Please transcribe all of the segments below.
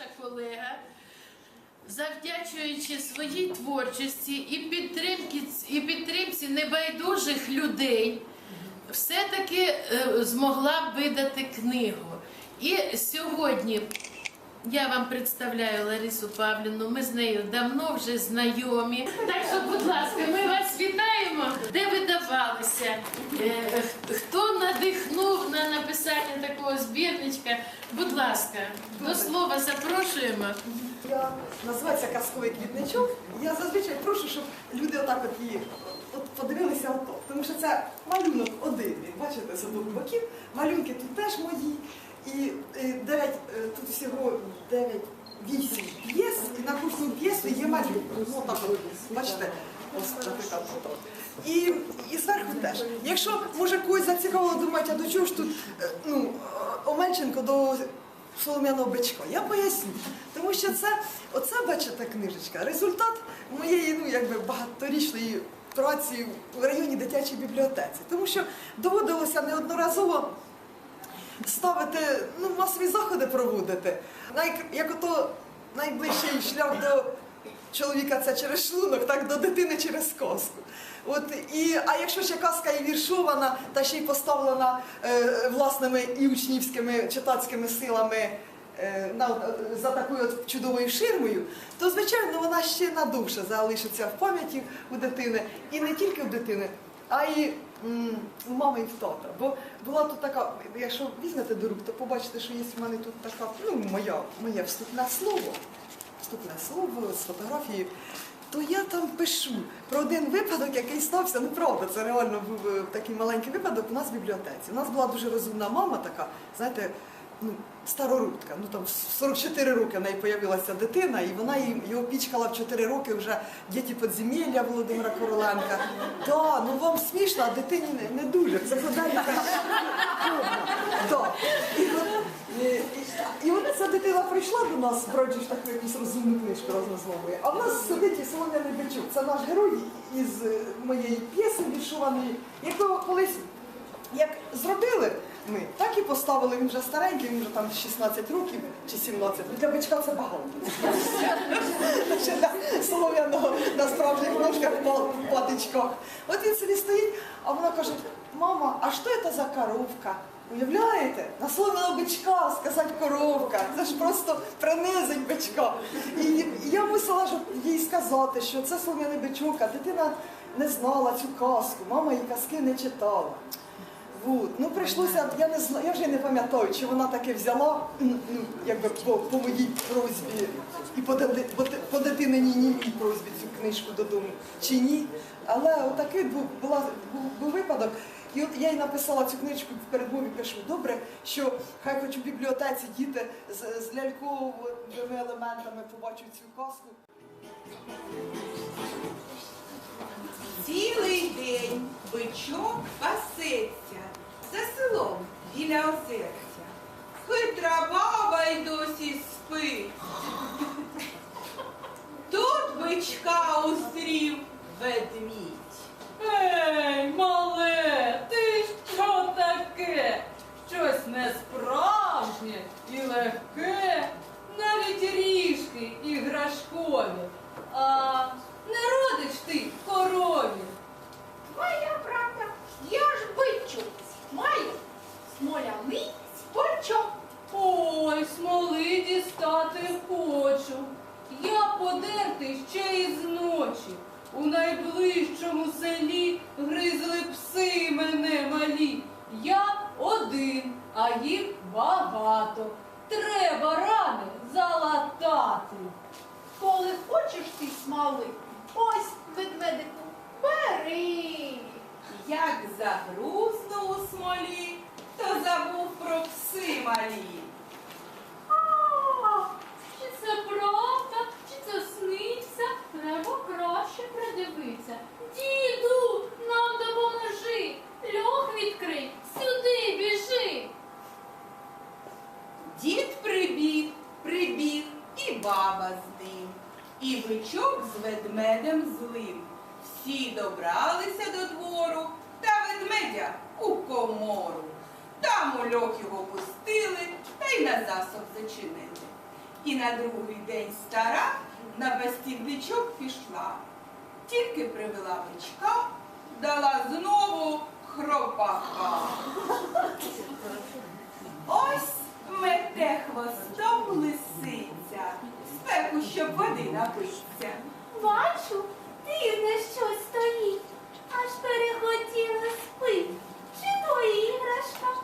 наша колега, завдячуючи своїй творчості і підтримці, і підтримці небайдужих людей, все-таки е, змогла видати книгу. І сьогодні я вам представляю Ларису Павлівну. Ми з нею давно вже знайомі. Так що, будь ласка, ми вас вітаємо. Де ви давалися? Е, Хто надихнув на написання такого збірничка? Будь ласка, до слова запрошуємо. Я називається казковий квітничок. Я зазвичай прошу, щоб люди отак от її от подивилися ото. Тому що це малюнок один. Бачите з обох боків. Малюнки тут теж мої. І е, дев'ять е, тут всього дев'ять вісім п'єс, і на кожну п'єсу є малюнок. Ну бачите. І, і зверху теж. Якщо може когось зацікавило, думають, а до чого ж тут е, ну, Омельченко до солом'яного бичка. Я поясню. Тому що це, оце, бачите, книжечка, результат моєї ну, якби, багаторічної праці в районі дитячій бібліотеці. Тому що доводилося неодноразово ставити, ну, масові заходи проводити. Най, як ото найближчий шлях до чоловіка це через шлунок, так до дитини через казку. От, і, а якщо ще казка і віршована, та ще й поставлена е, власними і учнівськими читацькими силами е, на, за такою от чудовою ширмою, то звичайно вона ще надовше залишиться в пам'яті у дитини. І не тільки у дитини, а й у мами і в тата. Бо була тут така, якщо візьмете до рук, то побачите, що є в мене тут така, ну, моя, моє вступне слово вступне слово з фотографією, то я там пишу про один випадок, який стався. Ну правда, це реально був е, такий маленький випадок у нас в бібліотеці. У нас була дуже розумна мама така, знаєте, ну, старорудка. Ну там 44 роки в неї появилася дитина, і вона його пічкала в 4 роки вже діти підземілля Володимира Короленка. Да, ну вам смішно, а дитині не, не дуже. Це задання. Так. Е, і- от ця дитина прийшла до нас, вроді ж таку якусь розумну книжку разом. А в нас сидить і Солом'яний Бичук. Це наш герой із е, моєї п'єси віршованої, якого колись як зробили ми, так і поставили. Він вже старенький, він вже там 16 років чи 17. Для бичка це багато. Солом'яного на справжніх ножках па- патичках. От він собі стоїть, а вона каже: мама, а що це за коровка? Уявляєте? На солом'яного бичка сказати коровка. Це ж просто принизить бичка. І, я мусила ж їй сказати, що це солом'яний бичок, а дитина не знала цю казку, мама їй казки не читала. Вот. Ну прийшлося, я не знаю, я вже не пам'ятаю, чи вона таки взяла, якби по, по моїй просьбі і по, ди- по, ди- по дитининій німій просьбі цю книжку додому, чи ні. Але отакий був, був, був випадок. І от я їй написала цю книжку в передмові пишу, добре, що хай хоч у бібліотеці діти з, з ляльковими елементами побачать цю казку. Цілий день бичок пасеться за селом біля озерця. Хитра баба й досі спить. Тут бичка устрів ведмідь. Ей, мале, ти що таке? Щось несправжнє і легке, навіть ріжки іграшкові. А не родич ти корові. Твоя правда, я ж бичу, маю смоляний спочок. Ой, смоли дістати хочу. Я подерти ще із ночі. У найближчому селі гризли пси мене малі. Я один, а їх багато. Треба рани залатати. Коли хочеш ти смоли, ось ведмедику, бери. Як загрузнув у смолі, то забув про пси малі. А, Чи це правда, чи це сниться? Треба краще придивитися. Діду, нам допоможи. Льох відкрий, сюди біжи. Дід прибіг, прибіг, і баба з ним, і бичок з ведмедем злим. Всі добралися до двору та ведмедя у комору. Там у льох його пустили та й на засоб зачинили. І на другий день стара на бастівничок пішла. Тільки привела бичка, дала знову хропака. Ось мете хвостом лисиця, спеку, щоб води напиться. Бачу, дивне щось стоїть, аж перехотіла спить. Чи то іграшка,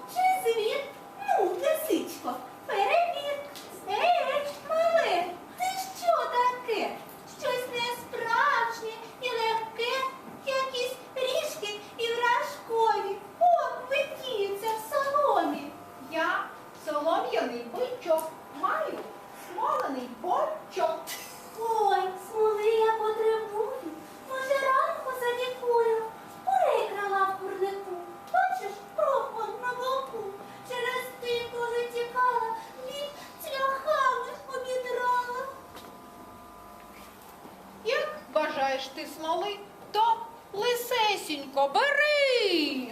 лисесінько бери.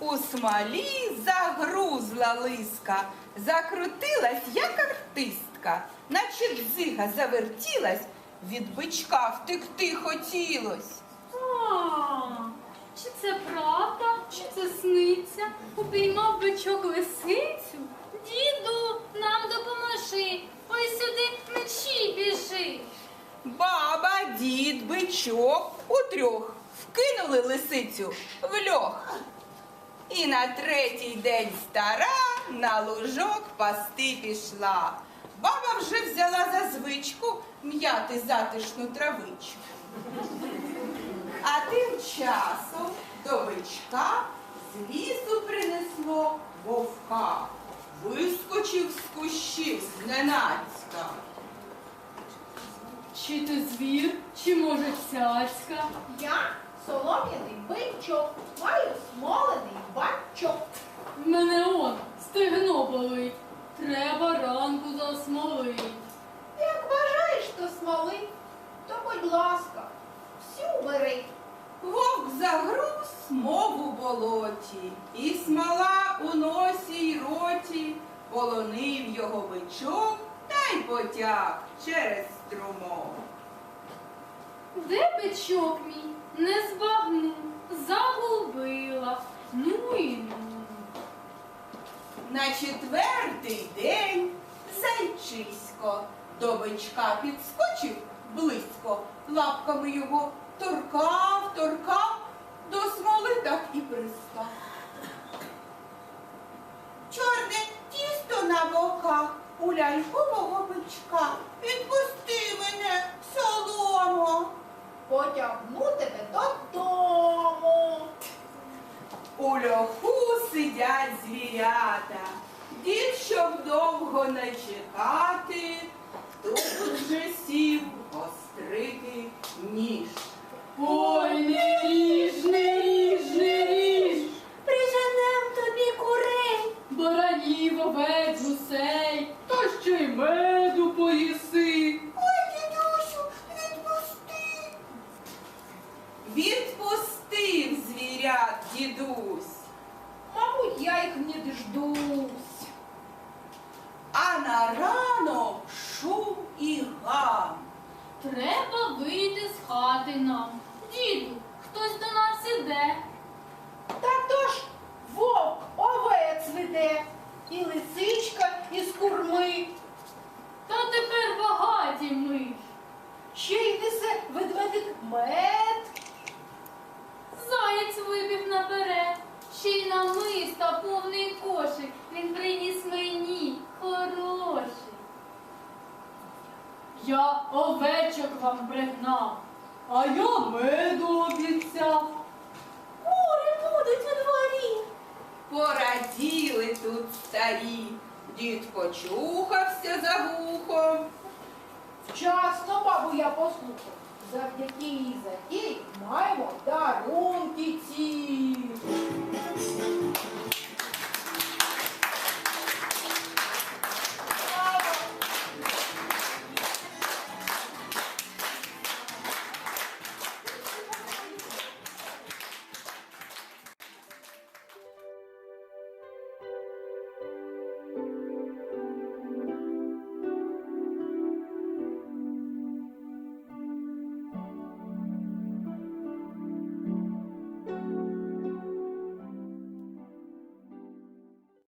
У смолі загрузла лиска, закрутилась, як артистка, наче дзига завертілась, від бичка втекти хотілось. А, чи це правда, чи це сниться? Упіймав бичок лисицю? Діду, нам допоможи. Ось сюди мечі біжи. Баба, дід, бичок утрьох вкинули лисицю в льох. І на третій день стара на лужок пасти пішла. Баба вже взяла за звичку м'яти затишну травичку. А тим часом до бичка з лісу принесло вовка. Вискочив з кущів зненацька. Чи ти звір, чи може цяцька? Я солом'яний бичок. Маю смолений бачок. Мене он стегно болить. Треба ранку засмолить. Як бажаєш то смоли, то будь ласка, всю бери. Вовк загруз, мов у болоті, і смола у носі й роті, полонив його бичок та й потяг через струмок. Де бичок мій? Не збагну, загубила. Ну і ну. На четвертий день зайчисько до бичка підскочив близько, лапками його торкав, торкав, до смоли так і пристав. Чорне тісто на боках у лялькового бичка. Відпусти мене, соломо. Потягну тебе додому. У льоху сидять звірята. Дід, щоб довго не чекати, тут же сів гострити ніж. Ой, не ріж, не ріж, не ріж. Приженем тобі курей. Баранів, овець, гусей, та ще й меду поїси. Ой, дідусю, відпусти. Відпустив звірят дідусь, Мабуть, я їх не дождусь. а на ранок шум і гам. Треба вийти з хати нам. Діду, хтось до нас іде. Та то ж вовк овець веде, і лисичка із курми, Та тепер багаті ми. ще й несе ведмедик мед. Заєць вибіг наперед. Ще й намиста повний кошик. Він приніс мені хороший. Я овечок вам пригнав, а я меду обіцяв. Кури будуть у дворі. Пораділи тут старі. Дід почухався за вухом. Вчасно, бабу, я послухав. Завдяки її затії маємо дарунки ці.